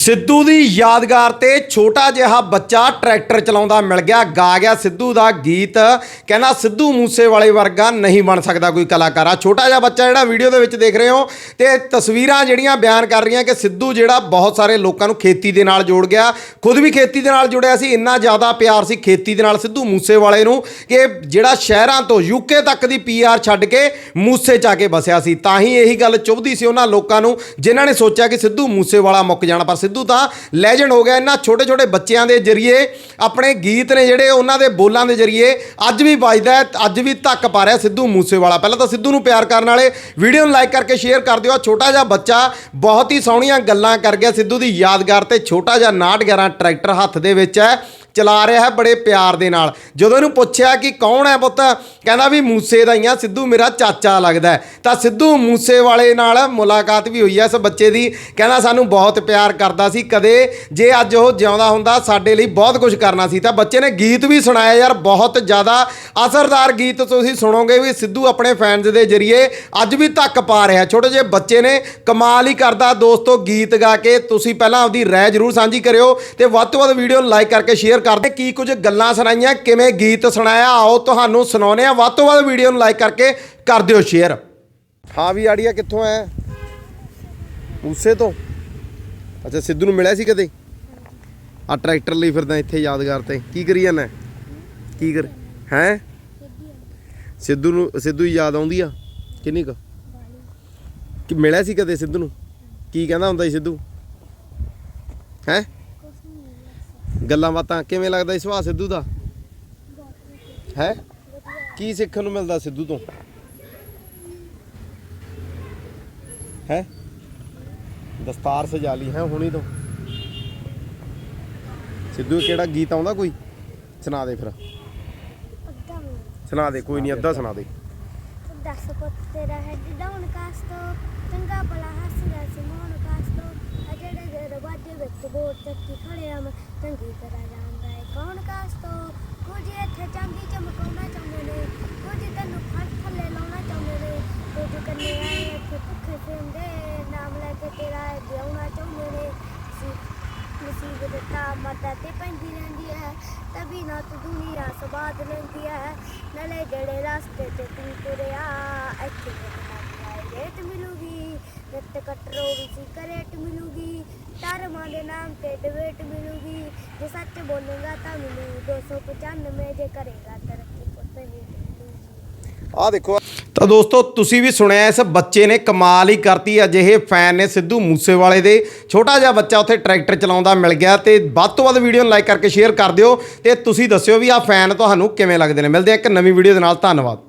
ਸਿੱਧੂ ਦੀ ਯਾਦਗਾਰ ਤੇ ਛੋਟਾ ਜਿਹਾ ਬੱਚਾ ਟਰੈਕਟਰ ਚਲਾਉਂਦਾ ਮਿਲ ਗਿਆ, ਗਾ ਗਿਆ ਸਿੱਧੂ ਦਾ ਗੀਤ। ਕਹਿੰਦਾ, ਸਿੱਧੂ ਮੂਸੇਵਾਲੇ ਵਰਗਾ ਨਹੀਂ ਬਣ ਸਕਦਾ ਕੋਈ ਕਲਾਕਾਰ। ਆ ਛੋਟਾ ਜਿਹਾ ਬੱਚਾ ਜਿਹੜਾ ਵੀਡੀਓ ਦੇ ਵਿੱਚ ਦੇਖ ਰਹੇ ਹੋ ਤੇ ਤਸਵੀਰਾਂ ਜਿਹੜੀਆਂ ਬਿਆਨ ਕਰ ਰਹੀਆਂ ਕਿ ਸਿੱਧੂ ਜਿਹੜਾ ਬਹੁਤ ਸਾਰੇ ਲੋਕਾਂ ਨੂੰ ਖੇਤੀ ਦੇ ਨਾਲ ਜੋੜ ਗਿਆ। ਖੁਦ ਵੀ ਖੇਤੀ ਦੇ ਨਾਲ ਜੁੜਿਆ ਸੀ, ਇੰਨਾ ਜ਼ਿਆਦਾ ਪਿਆਰ ਸੀ ਖੇਤੀ ਦੇ ਨਾਲ ਸਿੱਧੂ ਮੂਸੇਵਾਲੇ ਨੂੰ ਕਿ ਜਿਹੜਾ ਸ਼ਹਿਰਾਂ ਤੋਂ ਯੂਕੇ ਤੱਕ ਦੀ ਪੀਆਰ ਛੱਡ ਕੇ ਮੂਸੇ ਚ ਆ ਕੇ ਬਸਿਆ ਸੀ। ਤਾਂ ਹੀ ਇਹੀ ਗੱਲ ਚੁਭਦੀ ਸੀ ਉਹਨਾਂ ਲੋਕਾਂ ਨੂੰ, ਜਿਨ੍ਹਾਂ ਨੇ ਸੋਚਿਆ ਕਿ ਸਿੱਧੂ ਮੂਸੇਵਾਲਾ ਮੁੱਕ ਜਾਣਾ, ਪਰ ਸਿੱਧੂ ਤਾਂ ਲੈਜੈਂਡ ਹੋ ਗਿਆ ਇਹਨਾਂ ਛੋਟੇ ਛੋਟੇ ਬੱਚਿਆਂ ਦੇ ਜ਼ਰੀਏ, ਆਪਣੇ ਗੀਤ ਨੇ ਜਿਹੜੇ ਉਹਨਾਂ ਦੇ ਬੋਲਾਂ ਦੇ ਜ਼ਰੀਏ ਅੱਜ ਵੀ ਵੱਜਦਾ ਹੈ, ਅੱਜ ਵੀ ਧੱਕ ਪਾ ਰਿਹਾ ਸਿੱਧੂ ਮੂਸੇਵਾਲਾ। ਪਹਿਲਾਂ ਤਾਂ ਸਿੱਧੂ ਨੂੰ ਪਿਆਰ ਕਰਨ ਵਾਲੇ ਵੀਡੀਓ ਨੂੰ ਲਾਈਕ ਕਰਕੇ ਸ਼ੇਅਰ ਕਰ ਦਿਓ। ਆਹ ਛੋਟਾ ਜਿਹਾ ਬੱਚਾ ਬਹੁਤ ਹੀ ਸੋਹਣੀਆਂ ਗੱਲਾਂ ਕਰ ਗਿਆ ਸਿੱਧੂ ਦੀ ਯਾਦਗਾਰ ਤੇ। ਛੋਟਾ ਜਿਹਾ 911 ਟਰੈਕਟਰ ਹੱਥ ਦੇ ਵਿੱਚ ਹੈ, ਚਲਾ ਰਿਹਾ ਹੈ ਬੜੇ ਪਿਆਰ ਦੇ ਨਾਲ। ਜਦੋਂ ਇਹਨੂੰ ਪੁੱਛਿਆ ਕਿ ਕੌਣ ਹੈ ਪੁੱਤ, ਕਹਿੰਦਾ ਵੀ ਮੂਸੇ ਦਾ ਹੀ ਆ, ਸਿੱਧੂ ਮੇਰਾ ਚਾਚਾ ਲੱਗਦਾ ਤਾਂ ਸਿੱਧੂ ਮੂਸੇ ਵਾਲੇ ਨਾਲ ਮੁਲਾਕਾਤ ਵੀ ਹੋਈ ਹੈ ਇਸ ਬੱਚੇ ਦੀ। ਕਹਿੰਦਾ ਸਾਨੂੰ ਬਹੁਤ ਪਿਆਰ ਕਰਦਾ ਸੀ, ਕਦੇ ਜੇ ਅੱਜ ਉਹ ਜਿਉਂਦਾ ਹੁੰਦਾ, ਸਾਡੇ ਲਈ ਬਹੁਤ ਕੁਝ ਕਰਨਾ ਸੀ। ਤਾਂ ਬੱਚੇ ਨੇ ਗੀਤ ਵੀ ਸੁਣਾਇਆ ਯਾਰ, ਬਹੁਤ ਜ਼ਿਆਦਾ ਅਸਰਦਾਰ ਗੀਤ ਤੁਸੀਂ ਸੁਣੋਗੇ ਵੀ ਸਿੱਧੂ ਆਪਣੇ ਫੈਨਸ ਦੇ ਜ਼ਰੀਏ ਅੱਜ ਵੀ ਧੱਕ ਪਾ ਰਿਹਾ। ਛੋਟੇ ਜਿਹੇ ਬੱਚੇ ਨੇ ਕਮਾਲ ਹੀ ਕਰਦਾ। ਦੋਸਤੋ, ਗੀਤ ਗਾ ਕੇ ਤੁਸੀਂ ਪਹਿਲਾਂ ਆਪਦੀ ਰਾਏ ਜ਼ਰੂਰ ਸਾਂਝੀ ਕਰਿਓ ਤੇ ਵੱਧ ਤੋਂ ਵੱਧ ਵੀਡੀਓ ਨੂੰ ਲਾਈਕ ਕਰਕੇ ਸ਼ੇਅਰ ਕਰਦੇ ਕੀ ਕੁਝ ਗੱਲਾਂ ਸੁਣਾਈਆਂ, ਕਿਵੇਂ ਗੀਤ ਸੁਣਾਇਆ, ਆਓ ਤੁਹਾਨੂੰ ਸੁਣਾਉਨੇ ਆ ਵੱਧ ਤੋਂ ਵੱਧ ਵੀਡੀਓ ਨੂੰ ਲਾਈਕ ਕਰਕੇ ਕਰ ਦਿਓ ਸ਼ੇਅਰ ਹਾਂ ਵੀ ਆੜੀਆ ਕਿੱਥੋਂ ਆਇਆ? ਉਸੇ ਤੋਂ? ਅੱਛਾ, ਸਿੱਧੂ ਨੂੰ ਮਿਲਿਆ ਸੀ ਕਦੇ? ਆ ਟਰੈਕਟਰ ਲਈ ਫਿਰਦਾ ਇੱਥੇ ਯਾਦਗਾਰ ਤੇ। ਕੀ ਕਰੀ ਜਾਂਦਾ? ਕੀ ਕਰ ਹੈ? ਸਿੱਧੂ ਨੂੰ ਸਿੱਧੂ ਦੀ ਯਾਦ ਆਉਂਦੀ ਆ? ਕਿੰਨੀ ਕੁ? ਕਿ ਮਿਲਿਆ ਸੀ ਕਦੇ ਸਿੱਧੂ ਨੂੰ? ਕੀ ਕਹਿੰਦਾ ਹੁੰਦਾ ਸੀ ਸਿੱਧੂ? ਹੈ? ਗੱਲਾਂ ਬਾਤਾਂ ਕਿਵੇਂ ਲੱਗਦਾ ਸੀ ਸੁਭਾਅ ਸਿੱਧੂ ਦਾ? ਹੈ? ਕੀ ਸਿੱਖਣ ਨੂੰ ਮਿਲਦਾ ਸਿੱਧੂ ਤੋਂ? ਹੈ? ਦਸਤਾਰ ਸਜਾ ਲਈ ਹੈ ਹੁਣੀ ਤੋਂ। ਸਿੱਧੂ ਕਿਹੜਾ ਗੀਤ ਆਉਂਦਾ ਕੋਈ? ਸੁਣਾ ਦੇ ਫਿਰ। ਸੁਣਾ ਦੇ ਕੋਈ ਨਹੀਂ ਅੱਧਾ ਸੁਣਾ ਦੇ। ਦੱਸ ਪੁੱਤ ਤੇਰਾ ਹੈਡ ਡਾਊਨ ਕਾਸਟੋ ਚੰਗਾ ਭਲਾ ਹੱਸਦਾ ਸਿਮੋਨ ਕਾਸਟੋ ਆ ਜਿਹੜੇ ਦੇ ਦਰਵਾਜ਼ੇ ਵਿੱਚ ਬੋਰ ਚੱਕੀ ਖੜਿਆ ਮੈਂ ਚੰਗੀ ਤਰ੍ਹਾਂ ਜਾਣਦਾ ਹੈ ਕੌਣ ਕਾਸਟੋ ਕੁਝ ਇੱਥੇ ਚਾਂਦੀ ਚਮਕਾਉਣਾ ਚਾਹੁੰਦੇ ਨੇ ਕੁਝ ਤੈਨੂੰ ਫੜ ਥੱਲੇ ਲਾਉਣਾ ਚਾਹੁੰਦੇ ਨੇ। ਕੁਝ ਕੰਨੇ ਆਏ ਇੱਥੇ ਭੁੱਖੇ ਫਿਰਦੇ ਤੇਰਾ ਜਿਉਣਾ ਚਾਹੁੰਦੇ ਨੇ। ਮੁਸੀਬਤ ਤਾਂ ਮਰਦਾ ਤੇ ਪੈਂਦੀ ਰਹਿੰਦੀ ਹੈ ਤभी ਨਾ ਤੂੰ ਦੁਨੀਆ ਸਵਾਦ ਲੈਂਦੀ ਹੈ। ਨਾਲੇ ਜਿਹੜੇ ਰਸਤੇ ਤੇ ਤੂੰ ਤੁਰਿਆ, ਇੱਥੇ ਰੇਟ ਮਿਲੂਗੀ। ਰੱਤ ਕਟਰੋ ਵੀ ਕਰੇਟ ਮਿਲੂਗੀ। ਧਰਮਾਂ ਦੇ ਨਾਮ ਤੇ ਡਿਬੇਟ ਮਿਲੂਗੀ। ਜੇ ਸੱਚ ਬੋਲੇਗਾ ਤਾਂ ਮਿਲੂ 295 ਜੇ ਕਰੇਗਾ ਤਰੱਕੀ ਪੁੱਤ ਨਹੀਂ ਆ ਦੇਖੋ। ਤਾਂ ਦੋਸਤੋ, ਤੁਸੀਂ ਵੀ ਸੁਣਿਆ ਇਸ ਬੱਚੇ ਨੇ ਕਮਾਲ ਹੀ ਕਰਤੀ, ਅਜਿਹੇ ਫੈਨ ਨੇ ਸਿੱਧੂ ਮੂਸੇਵਾਲੇ ਦੇ। ਛੋਟਾ ਜਿਹਾ ਬੱਚਾ ਉੱਥੇ ਟਰੈਕਟਰ ਚਲਾਉਂਦਾ ਮਿਲ ਗਿਆ ਤੇ ਵੱਧ ਤੋਂ ਵੱਧ ਵੀਡੀਓ ਨੂੰ ਲਾਈਕ ਕਰਕੇ ਸ਼ੇਅਰ ਕਰ ਦਿਓ ਤੇ ਤੁਸੀਂ ਦੱਸਿਓ ਵੀ ਆ ਫੈਨ ਤੁਹਾਨੂੰ ਕਿਵੇਂ ਲੱਗਦੇ ਨੇ। ਮਿਲਦੇ ਆ ਇੱਕ ਨਵੀਂ ਵੀਡੀਓ ਦੇ ਨਾਲ। ਧੰਨਵਾਦ।